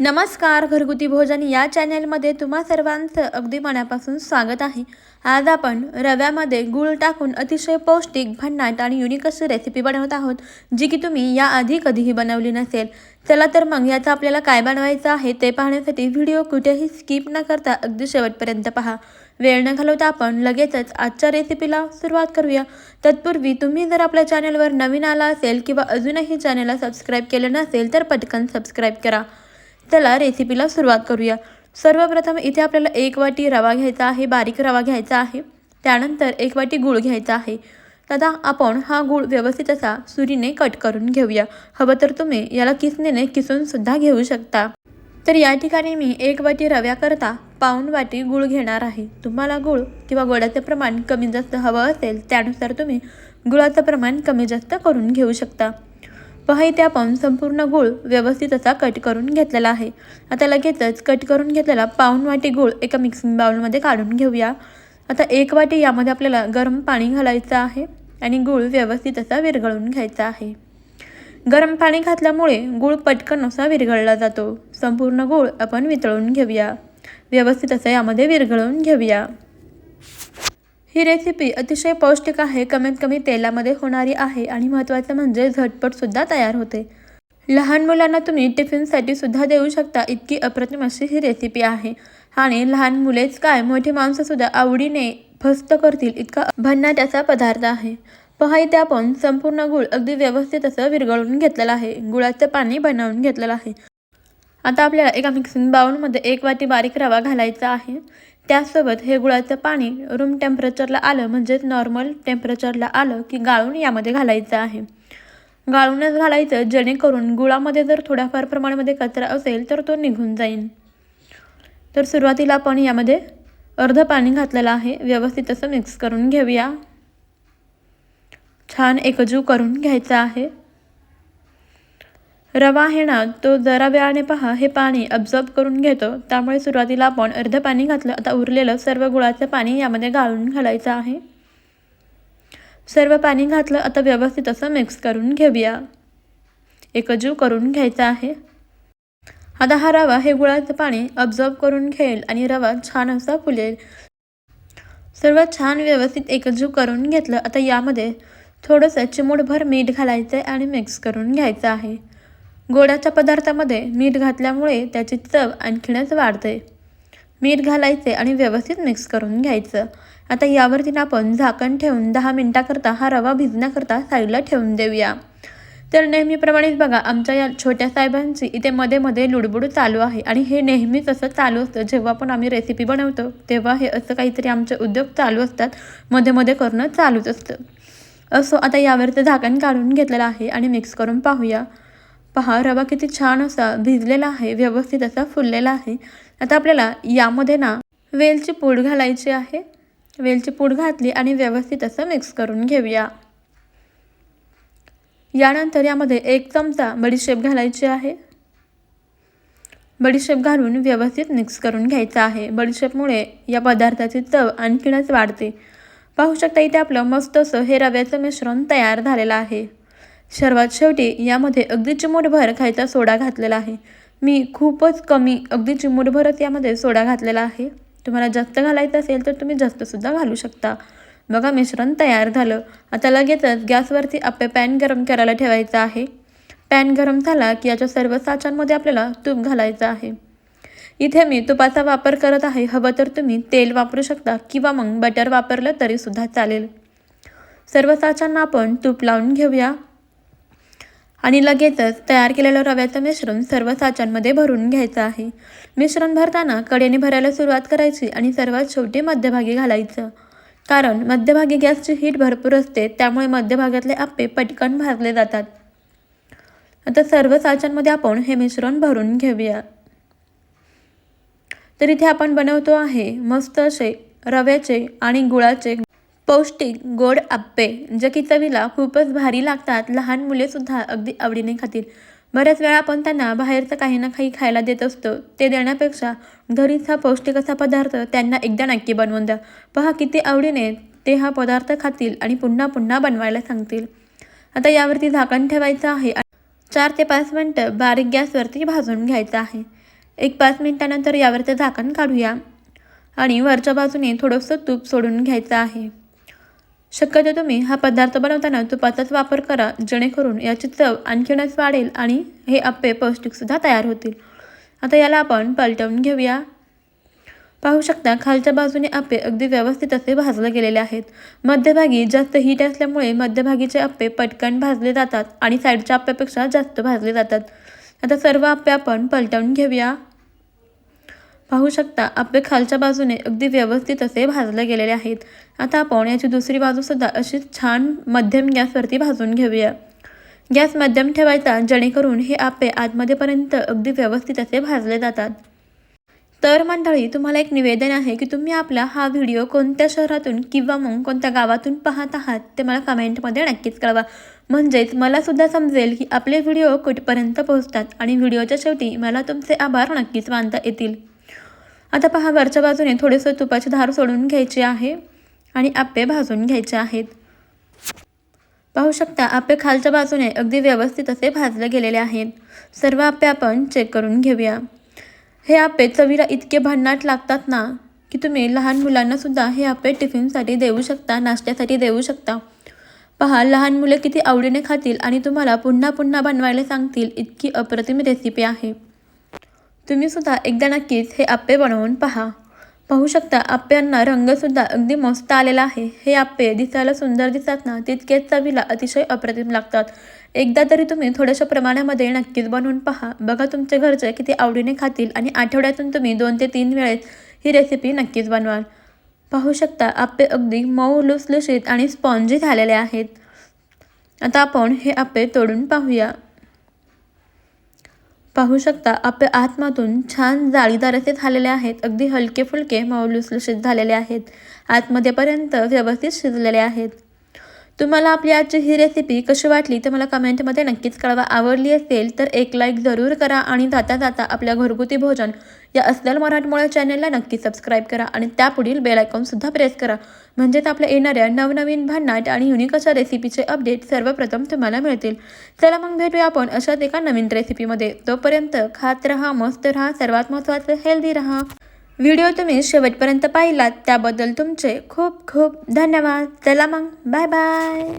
नमस्कार घरगुती भोजन या चॅनेलमध्ये तुम्हा सर्वांचं अगदी मनापासून स्वागत आहे. आज आपण रव्यामध्ये गूळ टाकून अतिशय पौष्टिक भन्नाट आणि युनिक अशी रेसिपी बनवत आहोत जी की तुम्ही याआधी कधीही बनवली नसेल. चला तर मग याचं आपल्याला काय बनवायचं आहे ते पाहण्यासाठी व्हिडिओ कुठेही स्किप न करता अगदी शेवटपर्यंत पहा. वेळ न घालवता आपण लगेचच आजच्या रेसिपीला सुरुवात करूया. तत्पूर्वी तुम्ही जर आपल्या चॅनलवर नवीन आला असेल किंवा अजूनही चॅनलला सबस्क्राईब केलं नसेल तर पटकन सबस्क्राईब करा. चला रेसिपीला सुरुवात करूया. सर्वप्रथम इथे आपल्याला एक वाटी रवा घ्यायचा आहे बारीक रवा घ्यायचा आहे. त्यानंतर एक वाटी गूळ घ्यायचा आहे. आता आपण हा गूळ व्यवस्थित असा सुरीने कट करून घेऊया. हवं तर तुम्ही याला किसणीने किसूनसुद्धा घेऊ शकता. तर या ठिकाणी मी एक वाटी रव्याकरता पाऊण वाटी गूळ घेणार आहे. तुम्हाला गूळ किंवा गोडाचं प्रमाण कमी जास्त हवं असेल त्यानुसार तुम्ही गुळाचं प्रमाण कमी जास्त करून घेऊ शकता. पहा इथे आपण संपूर्ण गूळ व्यवस्थित असा कट करून घेतलेला आहे. आता लगेचच कट करून घेतलेला पाऊण वाटी गूळ एका मिक्सिंग बाउलमध्ये काढून घेऊया. आता एक वाटी यामध्ये आपल्याला गरम पाणी घालायचं आहे आणि गूळ व्यवस्थित असा विरघळून घ्यायचा आहे. गरम पाणी घातल्यामुळे गूळ पटकन असा विरघळला जातो. संपूर्ण गूळ आपण वितळून घेऊया. व्यवस्थित असं यामध्ये विरघळून घेऊया. ही रेसिपी अतिशय पौष्टिक आहे. कमीत कमी तेलामध्ये होणारी आहे आणि महत्त्वाचं म्हणजे झटपटसुद्धा तयार होते. लहान मुलांना तुम्ही टिफिनसाठी सुद्धा देऊ शकता. इतकी अप्रतिम अशी ही रेसिपी आहे. आणि लहान मुलेच काय? मोठी माणसंसुद्धा आवडीने फस्त करतील. इतका भन्नाट असा पदार्थ आहे. पहा इथे आपण संपूर्ण गुळ अगदी व्यवस्थित असं विरघळून घेतलेलं आहे. गुळाचं पाणी बनवून घेतलेलं आहे. आता आपल्याला एका मिक्सिंग बाउलमध्ये एक वाटी बारीक रवा घालायचा आहे. त्यासोबत हे गुळाचं पाणी रूम टेम्परेचरला आलं म्हणजेच नॉर्मल टेम्परेचरला आलं की गाळून यामध्ये घालायचं आहे. गाळूनच घालायचं जेणेकरून गुळामध्ये जर थोड्याफार प्रमाणामध्ये कचरा असेल तर तो निघून जाईल तर सुरुवातीला आपण यामध्ये अर्ध पाणी घातलेलं आहे. व्यवस्थित असं मिक्स करून घेऊया. छान एकजीव करून घ्यायचा आहे. रवा हे ना तो जरा वेळाने पहा हे पाणी अब्झॉर्ब करून घेतो. त्यामुळे सुरुवातीला आपण अर्धं पाणी घातलं. आता उरलेलं सर्व गुळाचं पाणी यामध्ये गाळून घालायचं आहे. सर्व पाणी घातलं आता व्यवस्थित असं मिक्स करून घेऊया. एकजीव करून घ्यायचा आहे. आता हा रवा हे गुळाचं पाणी अब्झॉर्ब करून घेईल आणि रवा छान असा फुलेल. सर्व छान व्यवस्थित एकजीव करून घेतलं. आता यामध्ये थोडंसं चिमूटभर मीठ घालायचं आहे आणि मिक्स करून घ्यायचं आहे. गोडाच्या पदार्थामध्ये मीठ घातल्यामुळे त्याची चव आणखीनच वाढते. मीठ घालायचे आणि व्यवस्थित मिक्स करून घ्यायचं. आता यावरती आपण झाकण ठेवून दहा मिनटाकरता हा रवा भिजण्याकरता साईडला ठेवून देऊया. तर नेहमीप्रमाणेच बघा आमच्या या छोट्या साहेबांची इथे मध्ये मध्ये लुडबुड चालू आहे आणि हे नेहमीच असं चालू असतं. जेव्हा पण आम्ही रेसिपी बनवतो तेव्हा हे असं काहीतरी आमचे उद्योग चालू असतात. मध्ये मध्ये करणं चालूच असतं. असो आता यावरचं झाकण काढून घेतलेलं आहे आणि मिक्स करून पाहूया. पहा रवा किती छान असा भिजलेला आहे व्यवस्थित असा फुललेला आहे. आता आपल्याला यामध्ये ना वेलची पूड घालायची आहे. वेलची पूड घातली आणि व्यवस्थित असं मिक्स करून घेऊया. यानंतर यामध्ये एक चमचा बडीशेप घालायची आहे. बडीशेप घालून व्यवस्थित मिक्स करून घ्यायचं आहे. बडीशेपमुळे या पदार्थाची चव आणखीनच वाढते. पाहू शकता इथे आपलं मस्त असं हे रव्याचं मिश्रण तयार झालेलं आहे. सर्वात शेवटी यामध्ये अगदी चिमूटभर खायचा सोडा घातलेला आहे. मी खूपच कमी अगदी चिमूटभरच यामध्ये सोडा घातलेला आहे. तुम्हाला जास्त घालायचं असेल तर तुम्ही जास्तसुद्धा घालू शकता. बघा मिश्रण तयार झालं. आता लगेचच गॅसवरती आपले पॅन गरम करायला ठेवायचं आहे. पॅन गरम झाला की याच्या सर्व साचांमध्ये आपल्याला तूप घालायचं आहे. इथे मी तुपाचा वापर करत आहे. हवं तर तुम्ही तेल वापरू शकता किंवा मग बटर वापरलं तरीसुद्धा चालेल. सर्व साचांना आपण तूप लावून घेऊया. आणि लगेचच तयार केलेलं रव्याचं मिश्रण सर्व साच्यांमध्ये भरून घ्यायचं आहे. मिश्रण भरताना कडेने भरायला सुरुवात करायची आणि सर्वात शेवटी मध्यभागी घालायचं. कारण मध्यभागी गॅसची हीट भरपूर असते त्यामुळे मध्यभागातले आप्पे पटकन भाजले जातात. आता सर्व साच्यांमध्ये आपण हे मिश्रण भरून घेऊया. तर इथे आपण बनवतो आहे मस्त असे रव्याचे आणि गुळाचे पौष्टिक गोड आप्पे जे की चवीला खूपच भारी लागतात लहान मुलेसुद्धा अगदी आवडीने खातील. बऱ्याच वेळा आपण त्यांना बाहेरचं काही ना काही खायला देत असतो. ते देण्यापेक्षा घरीच हा पौष्टिक असा पदार्थ त्यांना एकदा नक्की बनवून द्या. पहा किती आवडीने ते हा पदार्थ खातील आणि पुन्हा पुन्हा बनवायला सांगतील. आता यावरती झाकण ठेवायचं आहे. चार ते पाच मिनटं बारीक गॅसवरती भाजून घ्यायचं आहे. एक पाच मिनटानंतर यावरचं झाकण काढूया आणि वरच्या बाजूने थोडंसं तूप सोडून घ्यायचं आहे. शक्यतो तुम्ही हा पदार्थ बनवताना तुपाचाच वापर करा जेणेकरून याची चव आणखीनच वाढेल आणि हे आप्पे पौष्टिकसुद्धा तयार होतील. आता याला आपण पलटवून घेऊया. पाहू शकता खालच्या बाजूने आप्पे अगदी व्यवस्थित असे भाजले गेलेले आहेत. मध्यभागी जास्त हीट असल्यामुळे मध्यभागीचे आप्पे पटकन भाजले जातात आणि साईडच्या अप्प्यापेक्षा जास्त भाजले जातात. आता सर्व आप्पे आपण पलटवून घेऊया. पाहू शकता आपे खालच्या बाजूने अगदी व्यवस्थित असे भाजले गेलेले आहेत. आता आपण याची दुसरी बाजूसुद्धा अशी छान मध्यम गॅसवरती भाजून घेऊया. गॅस मध्यम ठेवायचा जेणेकरून हे आप्पे आतमध्येपर्यंत अगदी व्यवस्थित असे भाजले जातात. तर मंडळी तुम्हाला एक निवेदन आहे की तुम्ही आपला हा व्हिडिओ कोणत्या शहरातून किंवा मग कोणत्या गावातून पाहत आहात ते मला कमेंटमध्ये नक्कीच कळवा. म्हणजेच मलासुद्धा समजेल की आपले व्हिडिओ कुठपर्यंत पोहोचतात आणि व्हिडिओच्या शेवटी मला तुमचे आभार नक्कीच मानता येतील. आता पहा वरच्या बाजूने थोडेसं तुपाची धार सोडून घ्यायची आहे आणि आप्पे भाजून घ्यायचे आहेत. पाहू शकता आप्पे खालच्या बाजूने अगदी व्यवस्थित असे भाजले गेलेले आहेत. सर्व आप्पे आपण चेक करून घेऊया. हे आप्पे चवीला इतके भन्नाट लागतात ना की तुम्ही लहान मुलांनासुद्धा हे आप्पे टिफिनसाठी देऊ शकता नाश्त्यासाठी देऊ शकता. पहा लहान मुले किती आवडीने खातील आणि तुम्हाला पुन्हा पुन्हा बनवायला सांगतील इतकी अप्रतिम रेसिपी आहे. तुम्ही सुद्धा एकदा नक्कीच हे आप्पे बनवून पहा. पाहू शकता आप्यांना रंगसुद्धा अगदी मस्त आलेला आहे. हे आप्पे दिसायला सुंदर दिसतात ना तितकेच चवीला अतिशय अप्रतिम लागतात. एकदा तरी तुम्ही थोड्याशा प्रमाणामध्ये नक्कीच बनवून पहा. बघा तुमचे घरचे किती आवडीने खातील आणि आठवड्यातून तुम्ही दोन ते तीन वेळेस ही रेसिपी नक्कीच बनवाल. पाहू शकता आप्पे अगदी मऊ लुसलुशीत आणि स्पॉन्जी झालेले आहेत. आता आपण हे आप्पे तोडून पाहूया. पाहू शकता आपल्या आतमातून छान जाळीदार असे झालेले आहेत. अगदी हलके फुलके मऊ झालेले आहेत. आतमध्येपर्यंत व्यवस्थित शिजलेले आहेत. तुम्हाला आपली आजची ही रेसिपी कशी वाटली तर मला कमेंटमध्ये नक्कीच कळवा. आवडली असेल तर एक लाईक जरूर करा आणि जाता जाता आपल्या घरगुती भोजन या अस्सल मराठमोळ्या चॅनलला नक्की सबस्क्राईब करा आणि त्यापुढील बेलायकॉनसुद्धा प्रेस करा. म्हणजेच आपल्या येणाऱ्या नवनवीन भन्नाट आणि युनिक अशा रेसिपीचे अपडेट सर्वप्रथम तुम्हाला मिळतील. चला मग भेटूया आपण अशाच एका नवीन रेसिपीमध्ये तोपर्यंत खात रहा मस्त रहा सर्वात महत्त्वाचं हेल्दी रहा. व्हिडिओ तुम्ही शेवटपर्यंत पाहिलात त्याबद्दल तुमचे खूप खूप धन्यवाद. चला मग. Bye bye.